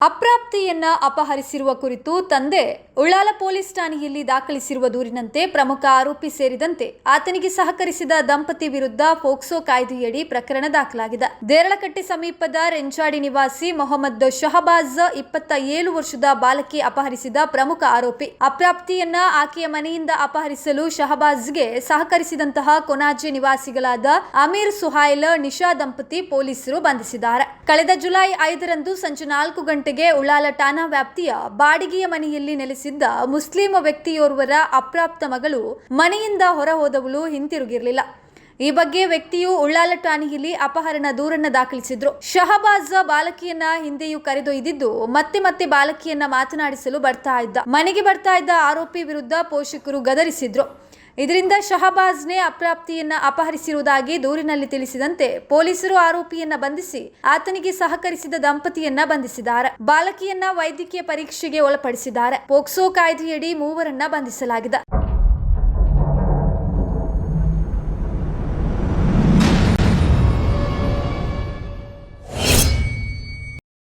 ಅಪ್ರಾಪ್ತಿಯನ್ನ ಅಪಹರಿಸಿರುವ ಕುರಿತು ತಂದೆ ಉಳ್ಳಾಲ ಪೊಲೀಸ್ ಠಾಣೆಯಲ್ಲಿ ದಾಖಲಿಸಿರುವ ದೂರಿನಂತೆ ಪ್ರಮುಖ ಆರೋಪಿ ಸೇರಿದಂತೆ ಆತನಿಗೆ ಸಹಕರಿಸಿದ ದಂಪತಿ ವಿರುದ್ಧ ಫೋಕ್ಸೋ ಕಾಯ್ದೆಯಡಿ ಪ್ರಕರಣ ದಾಖಲಾಗಿದೆ. ದೇರಳಕಟ್ಟೆ ಸಮೀಪದ ರೆಂಚಾಡಿ ನಿವಾಸಿ ಮೊಹಮ್ಮದ್ ಶಹಬಾಜ್ ಇಪ್ಪತ್ತ ಏಳು ವರ್ಷದ ಬಾಲಕಿ ಅಪಹರಿಸಿದ ಪ್ರಮುಖ ಆರೋಪಿ. ಅಪ್ರಾಪ್ತಿಯನ್ನ ಆಕೆಯ ಮನೆಯಿಂದ ಅಪಹರಿಸಲು ಶಹಬಾಜ್ಗೆ ಸಹಕರಿಸಿದಂತಹ ಕೊನಾಜಿ ನಿವಾಸಿಗಳಾದ ಅಮೀರ್ ಸುಹೈಲ್ ನಿಶಾ ದಂಪತಿ ಪೊಲೀಸರು ಬಂಧಿಸಿದ್ದಾರೆ. ಕಳೆದ ಜುಲೈ ಐದರಂದು ಸಂಜೆ ನಾಲ್ಕು ಗಂಟೆಗೆ ಉಳ್ಳಾಲ ಠಾಣಾ ವ್ಯಾಪ್ತಿಯ ಬಾಡಿಗೆಯ ಮನೆಯಲ್ಲಿ ನೆಲೆಸಿದ್ದ ಮುಸ್ಲಿಂ ವ್ಯಕ್ತಿಯೋರ್ವರ ಅಪ್ರಾಪ್ತ ಮಗಳು ಮನೆಯಿಂದ ಹೊರ ಹೋದವಳು ಹಿಂತಿರುಗಿರಲಿಲ್ಲ. ಈ ಬಗ್ಗೆ ವ್ಯಕ್ತಿಯು ಉಳ್ಳಾಲ ಠಾಣೆಯಲ್ಲಿ ಅಪಹರಣ ದೂರನ್ನ ದಾಖಲಿಸಿದ್ರು. ಶಹಬಾಜ್ ಬಾಲಕಿಯನ್ನ ಹಿಂದೆಯೂ ಕರೆದೊಯ್ದಿದ್ದು ಮತ್ತೆ ಮತ್ತೆ ಬಾಲಕಿಯನ್ನ ಮಾತನಾಡಿಸಲು ಬರ್ತಾ ಇದ್ದ. ಮನೆಗೆ ಬರ್ತಾ ಇದ್ದ ಆರೋಪಿ ವಿರುದ್ಧ ಪೋಷಕರು ಗದರಿಸಿದ್ರು. ಇದರಿಂದ ಶಹಬಾಜ್ನೇ ಅಪ್ರಾಪ್ತಿಯನ್ನ ಅಪಹರಿಸಿರುವುದಾಗಿ ದೂರಿನಲ್ಲಿ ತಿಳಿಸಿದಂತೆ ಪೊಲೀಸರು ಆರೋಪಿಯನ್ನ ಬಂಧಿಸಿ ಆತನಿಗೆ ಸಹಕರಿಸಿದ ದಂಪತಿಯನ್ನ ಬಂಧಿಸಿದ್ದಾರೆ. ಬಾಲಕಿಯನ್ನ ವೈದ್ಯಕೀಯ ಪರೀಕ್ಷೆಗೆ ಒಳಪಡಿಸಿದ್ದಾರೆ. ಪೋಕ್ಸೋ ಕಾಯ್ದೆಯಡಿ ಮೂವರನ್ನ ಬಂಧಿಸಲಾಗಿದೆ.